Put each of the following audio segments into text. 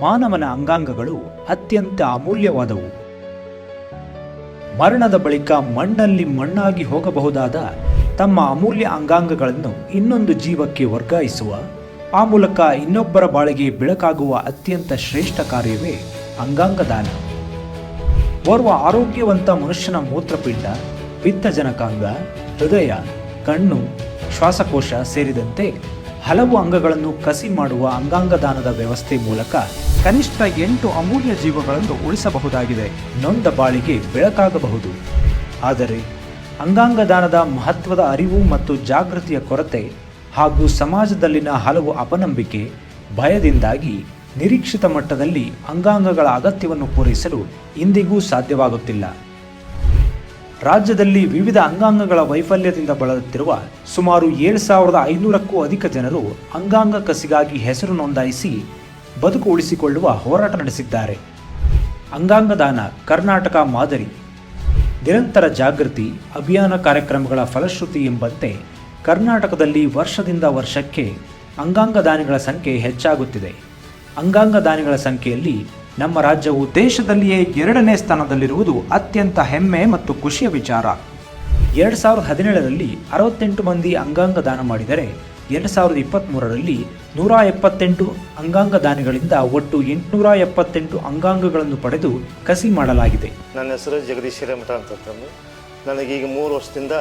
ಮಾನವನ ಅಂಗಾಂಗಗಳು ಅತ್ಯಂತ ಅಮೂಲ್ಯವಾದವು. ಮರಣದ ಬಳಿಕ ಮಣ್ಣಲ್ಲಿ ಮಣ್ಣಾಗಿ ಹೋಗಬಹುದಾದ ತಮ್ಮ ಅಮೂಲ್ಯ ಅಂಗಾಂಗಗಳನ್ನು ಇನ್ನೊಂದು ಜೀವಕ್ಕೆ ವರ್ಗಾಯಿಸುವ, ಆ ಮೂಲಕ ಇನ್ನೊಬ್ಬರ ಬಾಳಿಗೆ ಬೆಳಕಾಗುವ ಅತ್ಯಂತ ಶ್ರೇಷ್ಠ ಕಾರ್ಯವೇ ಅಂಗಾಂಗದಾನ. ಓರ್ವ ಆರೋಗ್ಯವಂತ ಮನುಷ್ಯನ ಮೂತ್ರಪಿಂಡ, ಪಿತ್ತಜನಕಾಂಗ, ಹೃದಯ, ಕಣ್ಣು, ಶ್ವಾಸಕೋಶ ಸೇರಿದಂತೆ ಹಲವು ಅಂಗಗಳನ್ನು ಕಸಿ ಮಾಡುವ ಅಂಗಾಂಗದಾನದ ವ್ಯವಸ್ಥೆ ಮೂಲಕ ಕನಿಷ್ಠ ಎಂಟು ಅಮೂಲ್ಯ ಜೀವಗಳನ್ನು ಉಳಿಸಬಹುದಾಗಿದೆ. ನೊಂದ ಬಾಳಿಗೆ ಬೆಳಕಾಗಬಹುದು. ಆದರೆ ಅಂಗಾಂಗದಾನದ ಮಹತ್ವದ ಅರಿವು ಮತ್ತು ಜಾಗೃತಿಯ ಕೊರತೆ ಹಾಗೂ ಸಮಾಜದಲ್ಲಿನ ಹಲವು ಅಪನಂಬಿಕೆ ಭಯದಿಂದಾಗಿ ನಿರೀಕ್ಷಿತ ಮಟ್ಟದಲ್ಲಿ ಅಂಗಾಂಗಗಳ ಅಗತ್ಯವನ್ನು ಪೂರೈಸಲು ಇಂದಿಗೂ ಸಾಧ್ಯವಾಗುತ್ತಿಲ್ಲ. ರಾಜ್ಯದಲ್ಲಿ ವಿವಿಧ ಅಂಗಾಂಗಗಳ ವೈಫಲ್ಯದಿಂದ ಬಳಲುತ್ತಿರುವ ಸುಮಾರು ಏಳು ಸಾವಿರದ ಐನೂರಕ್ಕೂ ಅಧಿಕ ಜನರು ಅಂಗಾಂಗ ಕಸಿಗಾಗಿ ಹೆಸರು ನೋಂದಾಯಿಸಿ ಬದುಕು ಉಳಿಸಿಕೊಳ್ಳುವ ಹೋರಾಟ ನಡೆಸಿದ್ದಾರೆ. ಅಂಗಾಂಗ ದಾನ, ಕರ್ನಾಟಕ ಮಾದರಿ, ನಿರಂತರ ಜಾಗೃತಿ, ಅಭಿಯಾನ ಕಾರ್ಯಕ್ರಮಗಳ ಫಲಶ್ರುತಿ ಎಂಬಂತೆ ಕರ್ನಾಟಕದಲ್ಲಿ ವರ್ಷದಿಂದ ವರ್ಷಕ್ಕೆ ಅಂಗಾಂಗ ದಾನಿಗಳ ಸಂಖ್ಯೆ ಹೆಚ್ಚಾಗುತ್ತಿದೆ. ಅಂಗಾಂಗ ದಾನಿಗಳ ಸಂಖ್ಯೆಯಲ್ಲಿ ನಮ್ಮ ರಾಜ್ಯವು ದೇಶದಲ್ಲಿಯೇ ಎರಡನೇ ಸ್ಥಾನದಲ್ಲಿರುವುದು ಅತ್ಯಂತ ಹೆಮ್ಮೆ ಮತ್ತು ಖುಷಿಯ ವಿಚಾರ. ಎರಡು ಸಾವಿರದ ಹದಿನೇಳರಲ್ಲಿ ಅರವತ್ತೆಂಟು ಮಂದಿ ಅಂಗಾಂಗ ದಾನ ಮಾಡಿದರೆ, ಎರಡು ಸಾವಿರದ ಇಪ್ಪತ್ತ್ಮೂರರಲ್ಲಿ ನೂರ ಎಪ್ಪತ್ತೆಂಟು ಅಂಗಾಂಗ ದಾನಿಗಳಿಂದ ಒಟ್ಟು ಎಂಟುನೂರ ಎಪ್ಪತ್ತೆಂಟು ಅಂಗಾಂಗಗಳನ್ನು ಪಡೆದು ಕಸಿ ಮಾಡಲಾಗಿದೆ. ನನ್ನ ಹೆಸರು ಜಗದೀಶ್ ಹಿರೇಮಠ ಅಂತ ನನಗೀಗ ಮೂರು ವರ್ಷದಿಂದ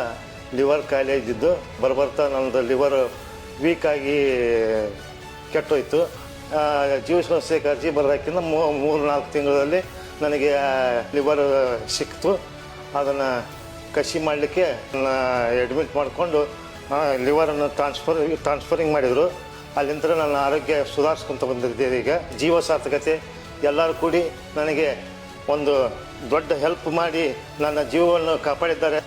ಲಿವರ್ ಖಾಲಿ ಇದ್ದಿದ್ದು ಬರಬರ್ತಾ ನನ್ನದು ಲಿವರ್ ವೀಕ್ ಆಗಿ ಕೆಟ್ಟೋಯ್ತು. ಆ, ಜೀವ ಸಂಸ್ಥೆಗೆ ಅರ್ಜಿ ಬರೋದಕ್ಕಿಂತ ಮೂರು ನಾಲ್ಕು ತಿಂಗಳಲ್ಲಿ ನನಗೆ ಲಿವರ್ ಸಿಕ್ತು. ಅದನ್ನು ಕಸಿ ಮಾಡಲಿಕ್ಕೆ ಅಡ್ಮಿಟ್ ಮಾಡಿಕೊಂಡು ಲಿವರನ್ನು ಟ್ರಾನ್ಸ್ಫರ್ ಟ್ರಾನ್ಸ್ಫರಿಂಗ್ ಮಾಡಿದರು. ಅಲ್ಲಿಂದ ನನ್ನ ಆರೋಗ್ಯ ಸುಧಾರಿಸ್ಕೊಂತ ಬಂದಿದ್ದೇನೆ ಈಗ. ಜೀವ ಸಾರ್ಥಕತೆ ಎಲ್ಲರೂ ಕೂಡಿ ನನಗೆ ಒಂದು ದೊಡ್ಡ ಹೆಲ್ಪ್ ಮಾಡಿ ನನ್ನ ಜೀವವನ್ನು ಕಾಪಾಡಿದ್ದಾರೆ.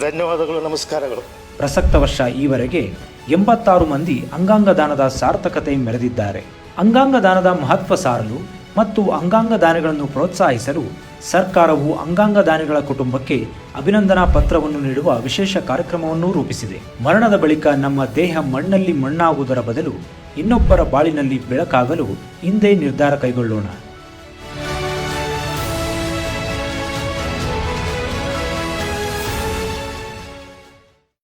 ಧನ್ಯವಾದಗಳು ನಮಸ್ಕಾರಗಳು. ಪ್ರಸಕ್ತ ವರ್ಷ ಈವರೆಗೆ ಎಂಬತ್ತಾರು ಮಂದಿ ಅಂಗಾಂಗ ದಾನದ ಸಾರ್ಥಕತೆ ಮೆರೆದಿದ್ದಾರೆ. ಅಂಗಾಂಗ ದಾನದ ಮಹತ್ವ ಸಾರಲು ಮತ್ತು ಅಂಗಾಂಗ ದಾನಿಗಳನ್ನು ಪ್ರೋತ್ಸಾಹಿಸಲು ಸರ್ಕಾರವು ಅಂಗಾಂಗ ದಾನಿಗಳ ಕುಟುಂಬಕ್ಕೆ ಅಭಿನಂದನಾ ಪತ್ರವನ್ನು ನೀಡುವ ವಿಶೇಷ ಕಾರ್ಯಕ್ರಮವನ್ನು ರೂಪಿಸಿದೆ. ಮರಣದ ಬಳಿಕ ನಮ್ಮ ದೇಹ ಮಣ್ಣಲ್ಲಿ ಮಣ್ಣಾಗುವುದರ ಬದಲು ಇನ್ನೊಬ್ಬರ ಬಾಳಿನಲ್ಲಿ ಬೆಳಕಾಗಲು ಹಿಂದೆ ನಿರ್ಧಾರ ಕೈಗೊಳ್ಳೋಣ.